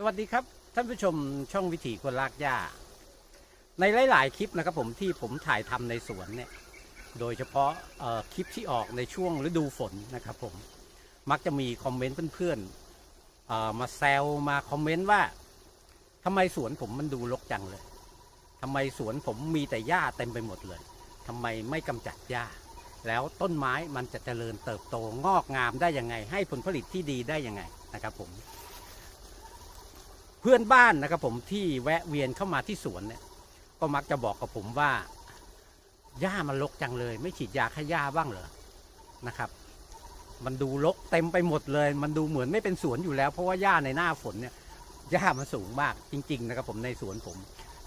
สวัสดีครับ ท่านผู้ชมช่องวิถีคนลากหญ้า ในหลาย ๆ คลิปนะครับผมที่ผมถ่ายทำในสวนเนี่ยโดยเฉพาะคลิปที่ออกในช่วงฤดูฝนนะครับผมมักจะมีคอมเมนต์เพื่อนๆมาแซวมาคอมเมนต์ว่าทำไมสวนผมมันดูรกจังเลยทำไมสวนผมมีแต่หญ้าเต็มไปหมดเลยทำไมไม่กำจัดหญ้า แล้วต้นไม้มันจะเจริญเติบโตงอกงามได้ยังไง ให้ผลผลิตที่ดีได้ยังไงนะครับผม เพื่อนบ้านนะครับผมที่แวะเวียนเข้ามาที่สวนเนี่ย ก็มักจะบอกกับผมว่าหญ้ามันรกจังเลย ไม่ฉีดยาฆ่าหญ้าบ้างเหรอนะครับ มันดูรกเต็มไปหมดเลย มันดูเหมือนไม่เป็นสวนอยู่แล้ว เพราะว่าหญ้าในหน้าฝนเนี่ยหญ้ามันสูงมากจริง ๆ นะครับ ผมในสวนผม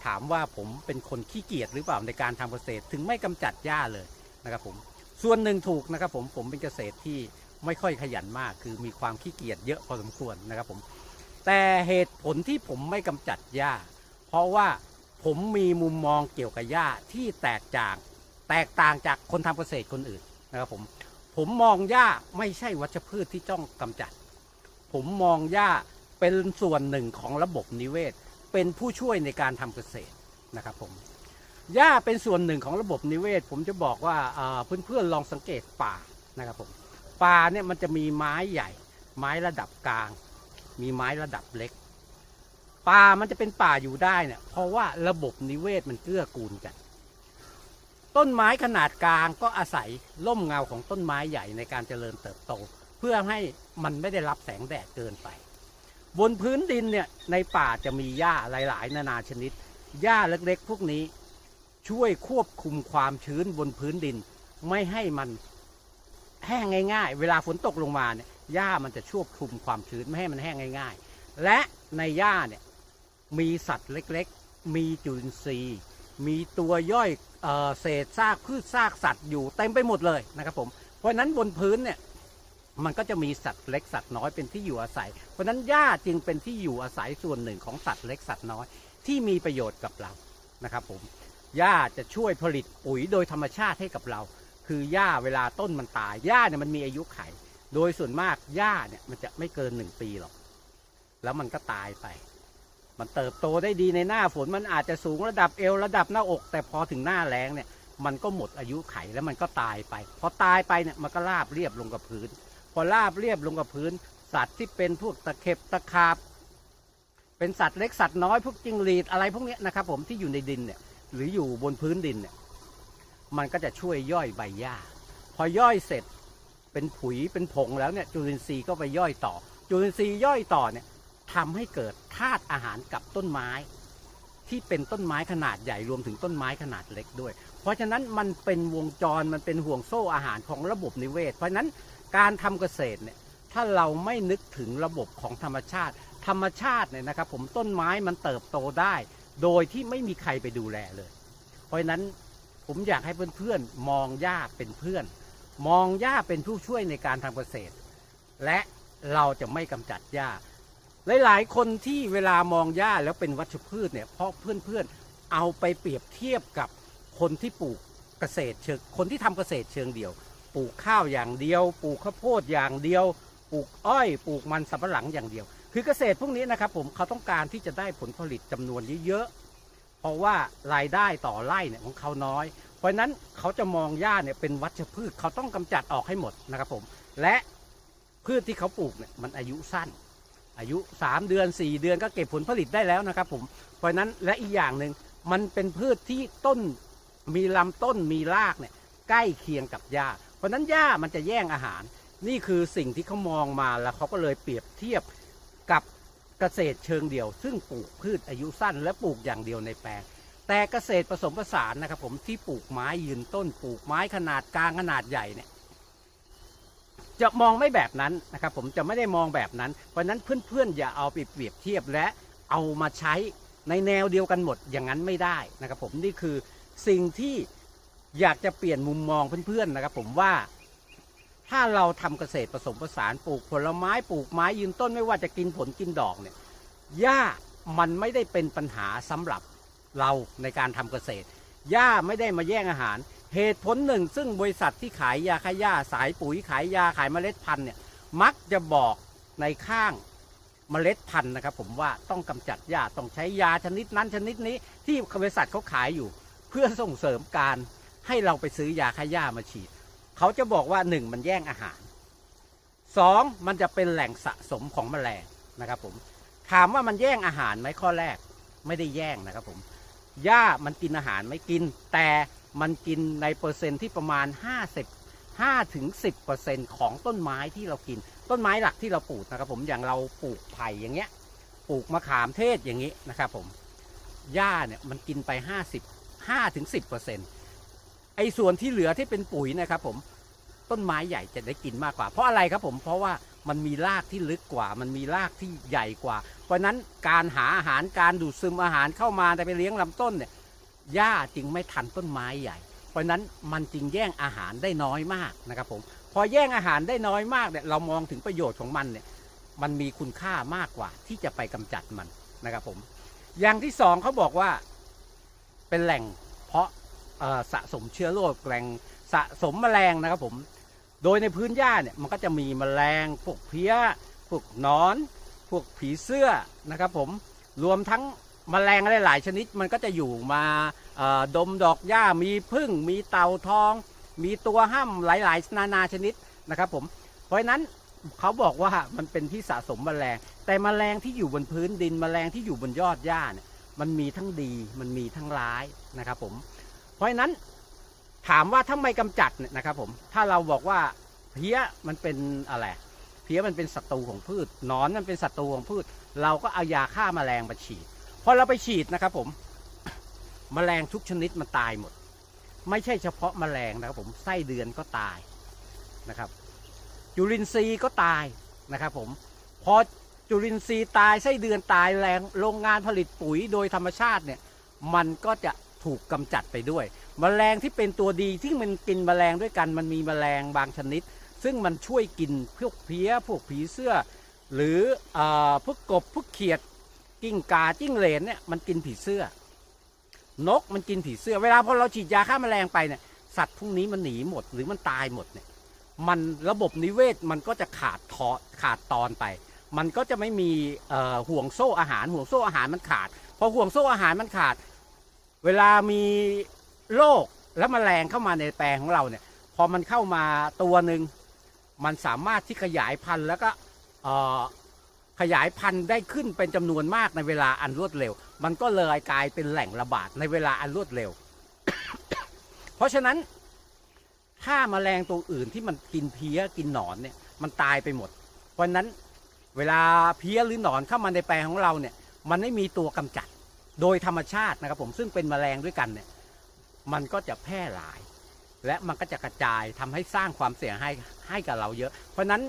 ถามว่าผมเป็นคนขี้เกียจหรือเปล่าในการทำเกษตรถึงไม่กำจัดหญ้าเลยนะครับผมส่วนหนึ่งถูกนะครับ ผมผมเป็นเกษตรที่ไม่ค่อยขยันมาก คือมีความขี้เกียจเยอะพอสมควรนะครับ ผม แต่เหตุผลที่ผมไม่กำจัดหญ้า เพราะว่าผมมีมุมมองเกี่ยวกับหญ้าที่แตกจากแตกต่างจากคนทำเกษตรคนอื่นนะครับผมผมมองหญ้าไม่ใช่วัชพืชที่ต้องกำจัด ผมมองหญ้าเป็นส่วนหนึ่งของระบบนิเวศ เป็นผู้ช่วยในการทำเกษตรนะครับผมหญ้าเป็นส่วนหนึ่งของระบบนิเวศ ผมจะบอกว่าเพื่อนๆลองสังเกตป่านะครับผมป่าเนี่ยมันจะมีไม้ใหญ่ ไม้ระดับกลาง มีไม้ระดับเล็ก ป่ามันจะเป็นป่าอยู่ได้เนี่ยเพราะว่าระบบนิเวศมันเกื้อกูลกัน ต้นไม้ขนาดกลางก็อาศัยร่มเงาของต้นไม้ใหญ่ในการเจริญเติบโต เพื่อให้มันไม่ได้รับแสงแดดเกินไป บนพื้นดินเนี่ยในป่าจะมีหญ้าหลาย ๆ นานาชนิดหญ้าเล็ก ๆ พวกนี้ช่วยควบคุมความชื้นบนพื้นดิน ไม่ให้มันแห้งง่าย ๆ เวลาฝนตกลงมาเนี่ย หญ้ามันจะควบคุมความชื้นไม่ให้มันแห้งง่าย ๆ และในหญ้าเนี่ยมีสัตว์เล็กๆ มีจุลินทรีย์ มีตัวย่อยเออเศษซากพืชซากสัตว์อยู่เต็มไปหมดเลยนะครับผม เพราะนั้นบนพื้นเนี่ยมันก็จะมีสัตว์เล็กสัตว์น้อยเป็นที่อยู่อาศัย เพราะฉะนั้นหญ้าจึงเป็นที่อยู่อาศัยส่วนหนึ่งของสัตว์เล็กสัตว์น้อยที่มีประโยชน์กับเรานะครับผมหญ้าจะช่วยผลิตปุ๋ยโดยธรรมชาติให้กับเรา คือหญ้าเวลาต้นมันตายหญ้าเนี่ยมันมีอายุไข โดยส่วนมากหญ้าเนี่ยมันจะไม่เกินหนึ่งปีหรอก แล้วมันก็ตายไป มันเติบโตได้ดีในหน้าฝนมันอาจจะสูงระดับเอวระดับหน้าอก แต่พอถึงหน้าแล้งเนี่ย มันก็หมดอายุไขแล้วมันก็ตายไป พอตายไปเนี่ยมันก็ราบเรียบลงกับพื้น พอราบเรียบลงกับพื้น สัตว์ที่เป็นพวกตะเข็บตะขาบ เป็นสัตว์เล็กสัตว์น้อยพวกจิงหรีดอะไรพวกนี้นะครับ ผมที่อยู่ในดินเนี่ย หรืออยู่บนพื้นดินเนี่ย มันก็จะช่วยย่อยใบหญ้าพอย่อยเสร็จ เป็นผุยเป็นผงแล้วเนี่ยจุลินทรีย์ก็ไปย่อยต่อ จุลินทรีย์ย่อยต่อเนี่ยทำให้เกิดธาตุอาหารกับต้นไม้ ที่เป็นต้นไม้ขนาดใหญ่รวมถึงต้นไม้ขนาดเล็กด้วย เพราะฉะนั้นมันเป็นวงจรมันเป็นห่วงโซ่อาหารของระบบนิเวศ เพราะฉะนั้นการทำเกษตรเนี่ยถ้าเราไม่นึกถึงระบบของธรรมชาติ ธรรมชาติเนี่ยนะครับ ผมต้นไม้มันเติบโตได้ โดยที่ไม่มีใครไปดูแลเลย เพราะฉะนั้นผมอยากให้เพื่อนๆมองหญ้าเป็นเพื่อน มองหญ้าเป็นผู้ช่วยในการทำเกษตร และเราจะไม่กำจัดหญ้าหลายๆ คนที่เวลามองหญ้าแล้วเป็นวัชพืชเนี่ยเพราะเพื่อนๆเอาไปเปรียบเทียบกับคนที่ปลูกเกษตรเชิงคนที่ทำเกษตรเชิงเดียว ปลูกข้าวอย่างเดียว ปลูกข้าวโพดอย่างเดียว ปลูกอ้อย ปลูกมันสำปะหลังอย่างเดียว คือเกษตรพวกนี้นะครับผมเขาต้องการที่จะได้ผลผลิตจำนวนเยอะๆเพราะว่ารายได้ต่อไร่เนี่ยของเขาน้อย เพราะนั้นเขาจะมองหญ้าเนี่ยเป็นวัชพืชเขาต้องกำจัดออกให้หมดนะครับผม และพืชที่เขาปลูกเนี่ยมันอายุสั้น อายุ 3 เดือน 4 เดือนก็เก็บผลผลิตได้แล้วนะครับผมเพราะนั้นและอีกอย่างหนึ่งมันเป็นพืชที่ต้นมีลำต้นมีรากเนี่ยใกล้เคียงกับหญ้า เพราะฉะนั้นหญ้ามันจะแย่งอาหาร นี่คือสิ่งที่เขามองมาแล้วเขาก็เลยเปรียบเทียบกับเกษตรเชิงเดียว ซึ่งปลูกพืชอายุสั้นและปลูกอย่างเดียวในแปลง แต่เกษตรผสมผสานนะครับผมที่ปลูกไม้ยืนต้นปลูกไม้ขนาดกลางขนาดใหญ่เนี่ยจะมองไม่แบบนั้นนะครับผมจะไม่ได้มองแบบนั้น เพราะนั้นเพื่อนๆอย่าเอาไปเปรียบเทียบและเอามาใช้ในแนวเดียวกันหมดอย่างนั้นไม่ได้นะครับผมนี่คือสิ่งที่อยากจะเปลี่ยนมุมมองเพื่อนๆนะครับผมว่าถ้าเราทำเกษตรผสมผสานปลูกผลไม้ปลูกไม้ยืนต้นไม่ว่าจะกินผลกินดอกเนี่ยหญ้ามันไม่ได้เป็นปัญหาสำหรับ เราในการทำเกษตรหญ้าไม่ได้มาแย่งอาหาร เหตุผลหนึ่ง ซึ่งบริษัทที่ขายยาฆ่าหญ้าสายปุ๋ยขายยาขายเมล็ดพันธุ์เนี่ยมักจะบอกในข้างเมล็ดพันธุ์นะครับ ผมว่าต้องกำจัดหญ้าต้องใช้ยาชนิดนั้นชนิดนี้ที่บริษัทเขาขายอยู่ เพื่อส่งเสริมการให้เราไปซื้อยาฆ่าหญ้ามาฉีดเขาจะบอกว่าหนึ่งมันแย่งอาหารสองมันจะเป็นแหล่งสะสมของแมลงนะครับผมถามว่ามันแย่งอาหารไหมข้อแรกไม่ได้แย่งนะครับผม หญ้ามันกินอาหารไม่กิน แต่มันกินในเปอร์เซ็นที่ประมาณ 50 5ถึง10เปอร์เซ็นของต้นไม้ที่เรากิน ต้นไม้หลักที่เราปลูกนะครับผมอย่างเราปลูกไผ่อย่างเงี้ยปลูกมะขามเทศอย่างนี้นะครับผมหญ้าเนี่ยมันกินไป 50 5ถึง10เปอร์เซ็นไอ้ส่วนที่เหลือที่เป็นปุ๋ยนะครับผมต้นไม้ใหญ่จะได้กินมากกว่า เพราะอะไรครับผมเพราะว่า มันมีรากที่ลึกกว่า มันมีรากที่ใหญ่กว่า เพราะนั้นการหาอาหารการดูดซึมอาหารเข้ามาแต่ไปเลี้ยงลำต้นเนี่ยหญ้าจึงไม่ทันต้นไม้ใหญ่ เพราะนั้นมันจึงแย่งอาหารได้น้อยมากนะครับผมพอแย่งอาหารได้น้อยมากเนี่ยเรามองถึงประโยชน์ของมันเนี่ยมันมีคุณค่ามากกว่าที่จะไปกำจัดมันนะครับผมอย่างที่สองเขาบอกว่าเป็นแหล่งเพาะสะสมเชื้อโรคแหล่งสะสมแมลงนะครับผม โดยในพื้นหญ้าเนี่ยมันก็จะมีแมลงพวกเพี้ยพวกนอน พวกผีเสื้อนะครับผมรวมทั้งแมลงหลายๆชนิดมันก็จะอยู่มาดมดอกหญ้ามีพึ่ง มีเต่าทอง มีตัวห้ำหลายๆ นานาชนิดนะครับผมเพราะฉะนั้นเขาบอกว่ามันเป็นที่สะสมแมลง แต่แมลงที่อยู่บนพื้นดินแมลงที่อยู่บนยอดหญ้าเนี่ยมันมีทั้งดีมันมีทั้งร้ายนะครับผมเพราะฉะนั้น ถามว่าถ้าไม่กำจัดเนี่ยนะครับผมถ้าเราบอกว่าเพี้ยมันเป็นอะไรเพี้ยมันเป็นศัตรูของพืชนอนมันเป็นศัตรูของพืช เราก็เอายาฆ่าแมลงมาฉีดพอเราไปฉีดนะครับผมแมลงทุกชนิดมันตายหมด ไม่ใช่เฉพาะแมลงนะครับผมไส้เดือนก็ตายนะครับ จุลินทรีย์ก็ตายนะครับผมพอจุลินทรีย์ตายไส้เดือนตายแรงโรงงานผลิตปุ๋ยโดยธรรมชาติเนี่ยมันก็จะ ถูกกำจัดไปด้วยแมลงที่เป็นตัวดีที่มันกินแมลงด้วยกัน มันมีแมลงบางชนิด ซึ่งมันช่วยกินพวกเพี้ยพวกผีเสื้อ หรืออพวกกบพวกเขียดกิ้งกาจิ้งเหลนเนี่ยมันกินผีเสื้อ นกมันกินผีเสื้อ เวลาพอเราฉีดยาฆ่าแมลงไปเนี่ยสัตว์พวกนี้มันหนีหมดหรือมันตายหมดเนี่ยมันระบบนิเวศมันก็จะขาดทอขาดตอนไป มันก็จะไม่มีห่วงโซ่อาหารห่วงโซ่อาหารมันขาดพอห่วงโซ่อาหารมันขาด เวลามีโรคและแมลงเข้ามาในแปลงของเราเนี่ย พอมันเข้ามาตัวหนึ่งมันสามารถที่ขยายพันธุ์แล้วก็ขยายพันธุ์ได้ขึ้นเป็นจำนวนมากในเวลาอันรวดเร็ว มันก็เลยกลายเป็นแหล่งระบาดในเวลาอันรวดเร็ว เพราะฉะนั้นถ้าแมลงตัวอื่นที่มันกินเพี้ยกินหนอนเนี่ยมันตายไปหมด เพราะฉะนั้นเวลาเพี้ยหรือหนอนเข้ามาในแปลงของเราเนี่ย มันไม่มีตัวกำจัด โดยธรรมชาตินะครับผมซึ่งเป็นแมลงด้วยกันเนี่ยมันก็จะแพร่หลาย และมันก็จะกระจายทำให้สร้างความเสียหายให้กับเราเยอะ เพราะฉะนั้น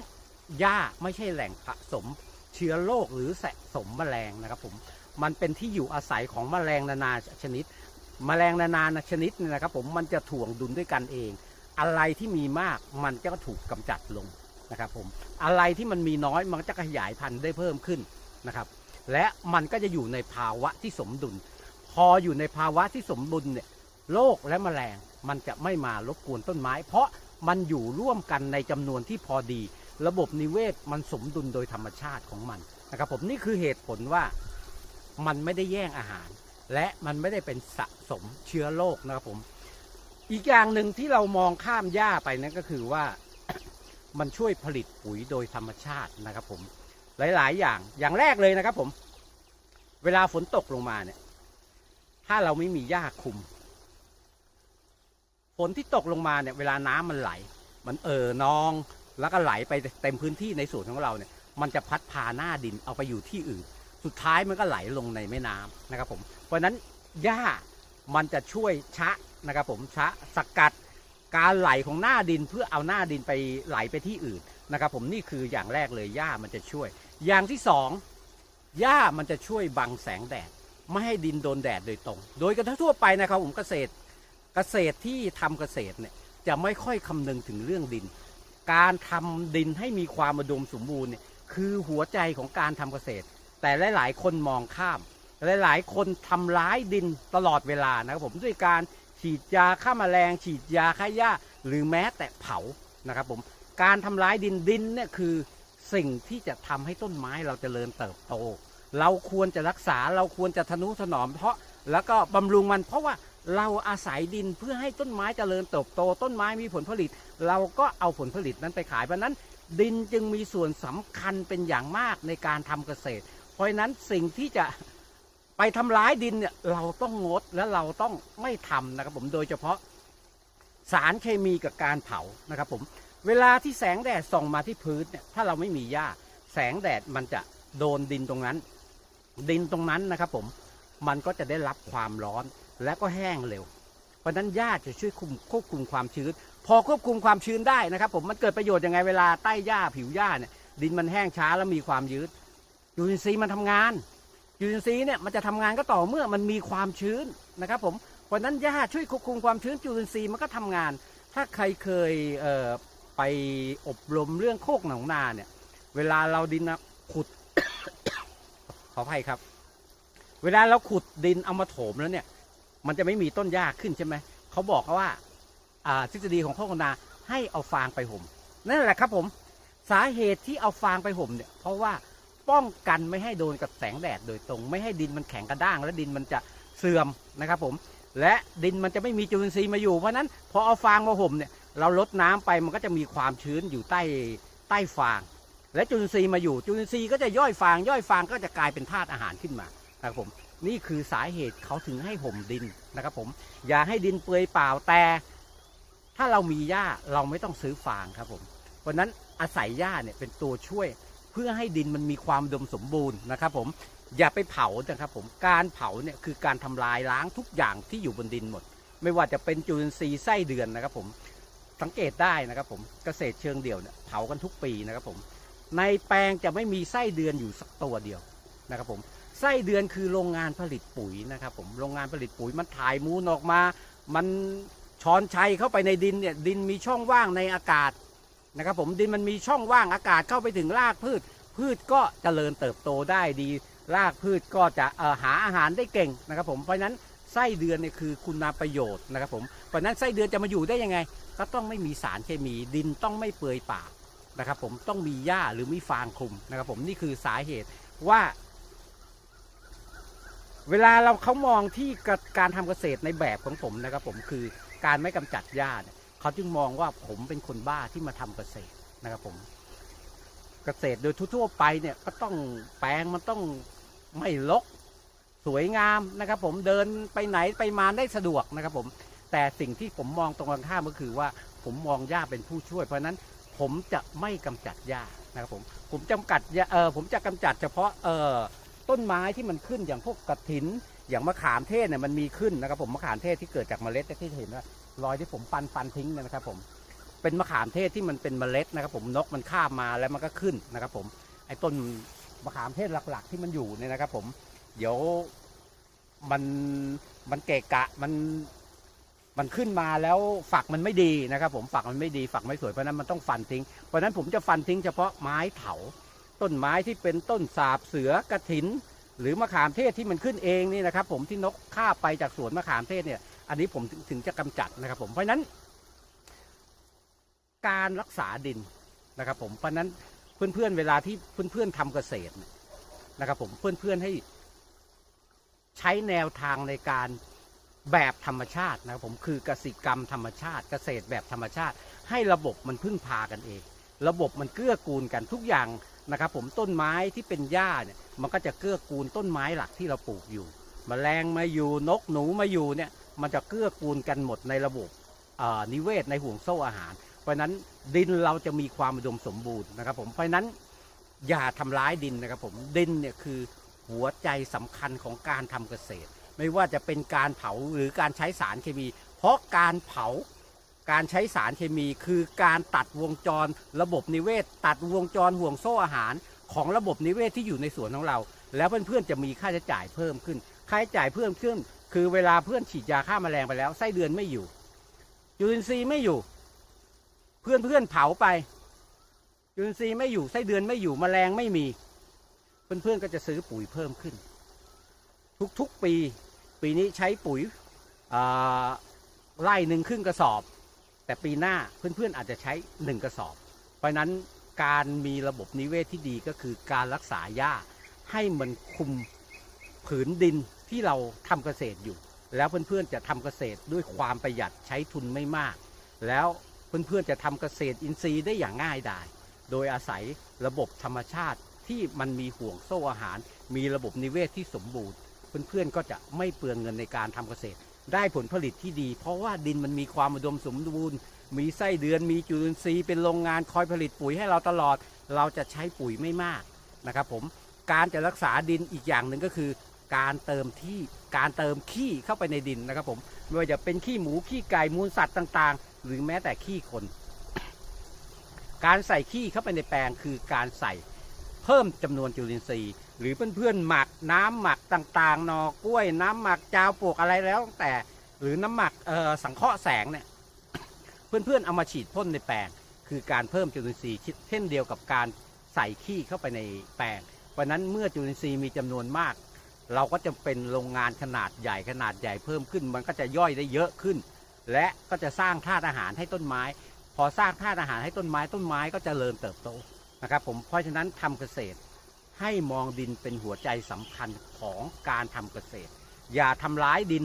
หญ้าไม่ใช่แหล่งสะสมเชื้อโรคหรือสะสมแมลงนะครับผมมันเป็นที่อยู่อาศัยของแมลงนานาชนิดแมลงนานาชนิดนะครับผมมันจะถ่วงดุลด้วยกันเอง อะไรที่มีมากมันก็ถูกกำจัดลงนะครับผมอะไรที่มันมีน้อยมันจะขยายพันธุ์ได้เพิ่มขึ้นนะครับ และมันก็จะอยู่ในภาวะที่สมดุล พออยู่ในภาวะที่สมดุลเนี่ยโรคและแมลงมันจะไม่มารบกวนต้นไม้ เพราะมันอยู่ร่วมกันในจำนวนที่พอดี ระบบนิเวศมันสมดุลโดยธรรมชาติของมันนะครับผมนี่คือเหตุผลว่ามันไม่ได้แย่งอาหาร และมันไม่ได้เป็นสะสมเชื้อโรคนะครับผมอีกอย่างหนึ่งที่เรามองข้ามหญ้าไปนั่นก็คือว่ามันช่วยผลิตปุ๋ยโดยธรรมชาตินะครับผม หลาย ๆ อย่าง อย่างแรกเลยนะครับผม เวลาฝนตกลงมาเนี่ย ถ้าเราไม่มีหญ้าคุม ฝนที่ตกลงมาเนี่ย เวลาน้ำมันไหล มันเอ่อนอง แล้วก็ไหลไปเต็มพื้นที่ในสวนของเราเนี่ย มันจะพัดพาหน้าดินเอาไปอยู่ที่อื่น สุดท้ายมันก็ไหลลงในแม่น้ำนะครับผม เพราะฉะนั้นหญ้ามันจะช่วยชะนะครับผมชะสกัดการไหลของหน้าดินเพื่อเอาหน้าดินไปไหลไปที่อื่นนะครับผมนี่คืออย่างแรกเลยหญ้ามันจะช่วย อย่างที่สองหญ้ามันจะช่วยบังแสงแดด ไม่ให้ดินโดนแดดโดยตรง โดยกระทั่วไปนะครับผมเกษตรเกษตรที่ทำเกษตรเนี่ยจะไม่ค่อยคำนึงถึงเรื่องดิน การทำดินให้มีความอุดมสมบูรณ์เนี่ยคือหัวใจของการทำเกษตร แต่หลาย ๆ คนมองข้าม หลาย ๆ คนทำร้ายดินตลอดเวลานะครับผมด้วยการฉีดยาฆ่าแมลง ฉีดยาฆ่าหญ้า หรือแม้แต่เผานะครับผมการทำร้ายดินดินเนี่ยคือ สิ่งที่จะทำให้ต้นไม้เราจเจริญเติบโต เราควรจะรักษาเราควรจะทนุถนอม เพราะแล้วก็บำรุงมัน เพราะว่าเราอาศัยดินเพื่อให้ต้นไม้เจริญเติบโต ต้นไม้มีผลผลิต เราก็เอาผลผลิตนั้นไปขายเพราะนั้น ดินจึงมีส่วนสำคัญเป็นอย่างมากในการทำเกษตร เพราะฉะนั้นสิ่งที่จะไปทำร้ายดินเนี่ยเราต้องงดและเราต้องไม่ทำนะครับผมโดยเฉพาะสารเคมีกับการเผานะครับผม เวลาที่แสงแดดส่องมาที่พื้นเนี่ยถ้าเราไม่มีหญ้า แสงแดดมันจะโดนดินตรงนั้น ดินตรงนั้นนะครับผมมันก็จะได้รับความร้อนและก็แห้งเร็ว เพราะนั้นหญ้าจะช่วยควบคุมความชื้น พอควบคุมความชื้นได้นะครับ ผมมันเกิดประโยชน์ยังไงเวลาใต้หญ้าผิวหญ้าเนี่ยดินมันแห้งช้าแล้วมีความยืดจุลินทรีย์มันทำงานจุลินทรีย์เนี่ยมันจะทำงานก็ต่อเมื่อมันมีความชื้นนะครับผมเพราะนั้นหญ้าช่วยควบคุมความชื้นจุลินทรีย์มันก็ทำงาน ถ้าใครเคยเไปอบรมเรื่องโคกหนองนาเนี่ย เวลาเราดินนะขุด ขออภัยครับ เวลาเราขุดดินเอามาโถมแล้วเนี่ย มันจะไม่มีต้นหญ้าขึ้นใช่ไหมเขาบอกว่าอ่าทฤษฎีของโคกหนองนาให้เอาฟางไปห่มนั่นแหละครับผมสาเหตุที่เอาฟางไปห่มเนี่ย เพราะว่าป้องกันไม่ให้โดนกับแสงแดดโดยตรง ไม่ให้ดินมันแข็งกระด้าง และดินมันจะเสื่อมนะครับผม และดินมันจะไม่มีจุลินทรีย์มาอยู่เพราะนั้นพอเอาฟางมาห่มเนี่ย เราลดน้ำไปมันก็จะมีความชื้นอยู่ใต้ใต้ฟาง และจุลินทรีย์มาอยู่จุลินทรีย์ก็จะย่อยฟาง ย่อยฟางก็จะกลายเป็นธาตุอาหารขึ้นมานะครับผมนี่คือสาเหตุเขาถึงให้ห่มดินนะครับผมอย่าให้ดินเปลือยเปล่าแต่ถ้าเรามีหญ้าเราไม่ต้องซื้อฟางครับผมเพราะนั้นอาศัยหญ้าเนี่ยเป็นตัวช่วยเพื่อให้ดินมันมีความดมสมบูรณ์นะครับผมอย่าไปเผานะครับผมการเผาเนี่ยคือการทำลายล้างทุกอย่างที่อยู่บนดินหมด ไม่ว่าจะเป็นจุลินทรีย์ไส้เดือนนะครับผม สังเกตได้นะครับผมเกษตรเชิงเดี่ยวเนี่ยเผากันทุกปีนะครับผมในแปลงจะไม่มีไส้เดือนอยู่สักตัวเดียวนะครับผมไส้เดือนคือโรงงานผลิตปุ๋ยนะครับผมโรงงานผลิตปุ๋ยมันถ่ายมูลออกมา มันช้อนชัยเข้าไปในดินเนี่ยดินมีช่องว่างในอากาศนะครับผมดินมันมีช่องว่างอากาศเข้าไปถึงรากพืช พืชก็เจริญเติบโตได้ดี รากพืชก็จะหาอาหารได้เก่งนะครับผมเพราะฉะนั้น ไส้เดือนเนี่ยคือคุณประโยชน์นะครับผมเพราะนั้นไส้เดือนจะมาอยู่ได้ยังไง ก็ต้องไม่มีสารเคมีดินต้องไม่เปื่อยป่านะครับผมต้องมีหญ้าหรือมีฟางคลุมนะครับผมนี่คือสาเหตุว่า เวลาเราเขามองที่การทำเกษตรในแบบของผมนะครับผมคือการไม่กำจัดหญ้าเนี่ยเขาจึงมองว่าผมเป็นคนบ้าที่มาทำเกษตรนะครับผม เกษตรโดยทั่วไปเนี่ยก็ต้องแปลงมันต้องไม่รก สวยงามนะครับ ผมเดินไปไหนไปมาได้สะดวกนะครับผมแต่สิ่งที่ผมมองตรงกันข้ามก็คือว่าผมมองหญ้าเป็นผู้ช่วย เพราะนั้นผมจะไม่กำจัดหญ้านะครับผมผมจำกัดเออผมจะกำจัดเฉพาะเออต้นไม้ที่มันขึ้นอย่างพวกกระถิน อย่างมะขามเทศเนี่ยมันมีขึ้นนะครับผมมะขามเทศที่เกิดจากเมล็ดที่เห็นว่ารอยที่ผมปันฟันทิ้งเนยนะครับผมเป็นมะขามเทศที่มันเป็นเมล็ดนะครับ ผมนกมันคาบมาแล้วมันก็ขึ้นนะครับ ผมไอ้ต้นมะขามเทศหลัก ๆ ที่มันอยู่เนี่ยนะครับ ผม เดี๋ยวมันมันเกะกะมันมันขึ้นมาแล้วฝักมันไม่ดีนะครับ ผมฝักมันไม่ดีฝักไม่สวยเพราะนั้นมันต้องฟันทิ้ง เพราะนั้นผมจะฟันทิ้งเฉพาะไม้เถา ต้นไม้ที่เป็นต้นสาบเสือกระถิน หรือมะขามเทศที่มันขึ้นเองนี่นะครับ ผมที่นกฆ่าไปจากสวนมะขามเทศเนี่ย อันนี้ผมถึงจะกำจัดนะครับ ผมเพราะนั้น การรักษาดินนะครับ ผมเพราะนั้นเพื่อนๆเวลาที่เพื่อนๆทำเกษตรเนี่ยนะครับ ผมเพื่อนๆให้ ใช้แนวทางในการแบบธรรมชาตินะครับผมคือกสิกรรมธรรมชาติเกษตรแบบธรรมชาติ ให้ระบบมันพึ่งพากันเอง ระบบมันเกื้อกูลกันทุกอย่างนะครับผมต้นไม้ที่เป็นหญ้าเนี่ยมันก็จะเกื้อกูลต้นไม้หลักที่เราปลูกอยู่แมลงมาอยู่นกหนูมาอยู่เนี่ยมันจะเกื้อกูลกันหมดในระบบนิเวศในห่วงโซ่อาหาร เพราะนั้นดินเราจะมีความอุดมสมบูรณ์นะครับผมเพราะฉะนั้นอย่าทำร้ายดินนะครับผมดินเนี่ยคือ หัวใจสำคัญของการทำเกษตร ไม่ว่าจะเป็นการเผาหรือการใช้สารเคมี เพราะการเผาการใช้สารเคมีคือการตัดวงจรระบบนิเวศ ตัดวงจรห่วงโซ่อาหาร ของระบบนิเวศที่อยู่ในสวนของเรา แล้วเพื่อนๆจะมีค่าใช้จ่ายเพิ่มขึ้น ค่าใช้จ่ายเพิ่มขึ้น คือเวลาเพื่อนฉีดยาฆ่าแมลงไปแล้วไส้เดือนไม่อยู่จุลินทรีย์ไม่อยู่ เพื่อนๆเผาไปจุลินทรีย์ไม่อยู่ไส้เดือนไม่อยู่แมลงไม่มี เพื่อนๆก็จะซื้อปุ๋ยเพิ่มขึ้น ทุกๆปีปีนี้ใช้ปุ๋ยไร่หนึ่งครึ่งกระสอบ แต่ปีหน้าเพื่อนๆอาจจะใช้หนึ่งกระสอบ เพราะฉะนั้นการมีระบบนิเวศที่ดีก็คือการรักษาหญ้าให้มันคุมผืนดินที่เราทำเกษตรอยู่ แล้วเพื่อนๆจะทำเกษตรด้วยความประหยัดใช้ทุนไม่มาก แล้วเพื่อนๆจะทำเกษตรอินทรีย์ได้อย่างง่ายดาย โดยอาศัยระบบธรรมชาติ ที่มันมีห่วงโซ่อาหาร มีระบบนิเวศที่สมบูรณ์ เพื่อนๆก็จะไม่เปลืองเงินในการทำเกษตร ได้ผลผลิตที่ดี เพราะว่าดินมันมีความอุดมสมบูรณ์ มีไส้เดือน มีจุลินทรีย์เป็นโรงงานคอยผลิตปุ๋ยให้เราตลอด เราจะใช้ปุ๋ยไม่มากนะครับผมการจะรักษาดินอีกอย่างหนึ่งก็คือ การเติมที่การเติมขี้เข้าไปในดินนะครับผมไม่ว่าจะเป็นขี้หมูขี้ไก่มูลสัตว์ต่างๆ หรือแม้แต่ขี้คน การใส่ขี้เข้าไปในแปลงคือการใส่ เพิ่มจำนวนจุลินทรีย์ หรือเพื่อนๆหมักน้ำหมักต่างๆหนอกล้วย น้ำหมักจาวปลวกอะไรแล้วแต่ หรือน้ำหมักสังเคราะห์แสงเนี่ยเพื่อนๆเอามาฉีดพ่นในแปลง คือการเพิ่มจุลินทรีย์เช่นเดียวกับการใส่ขี้เข้าไปในแปลงเพราะนั้นเมื่อจุลินทรีย์มีจำนวนมาก เราก็จะเป็นโรงงานขนาดใหญ่ขนาดใหญ่เพิ่มขึ้น มันก็จะย่อยได้เยอะขึ้น และก็จะสร้างธาตุอาหารให้ต้นไม้ พอสร้างธาตุอาหารให้ต้นไม้ต้นไม้ก็จเจริญเติบโต นะครับผมเพราะฉะนั้นทำเกษตรให้มองดินเป็นหัวใจสำคัญของการทำเกษตร อย่าทำร้ายดิน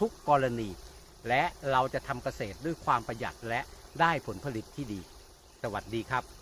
ทุกๆกรณี และเราจะทำเกษตรด้วยความประหยัดและได้ผลผลิตที่ดี สวัสดีครับ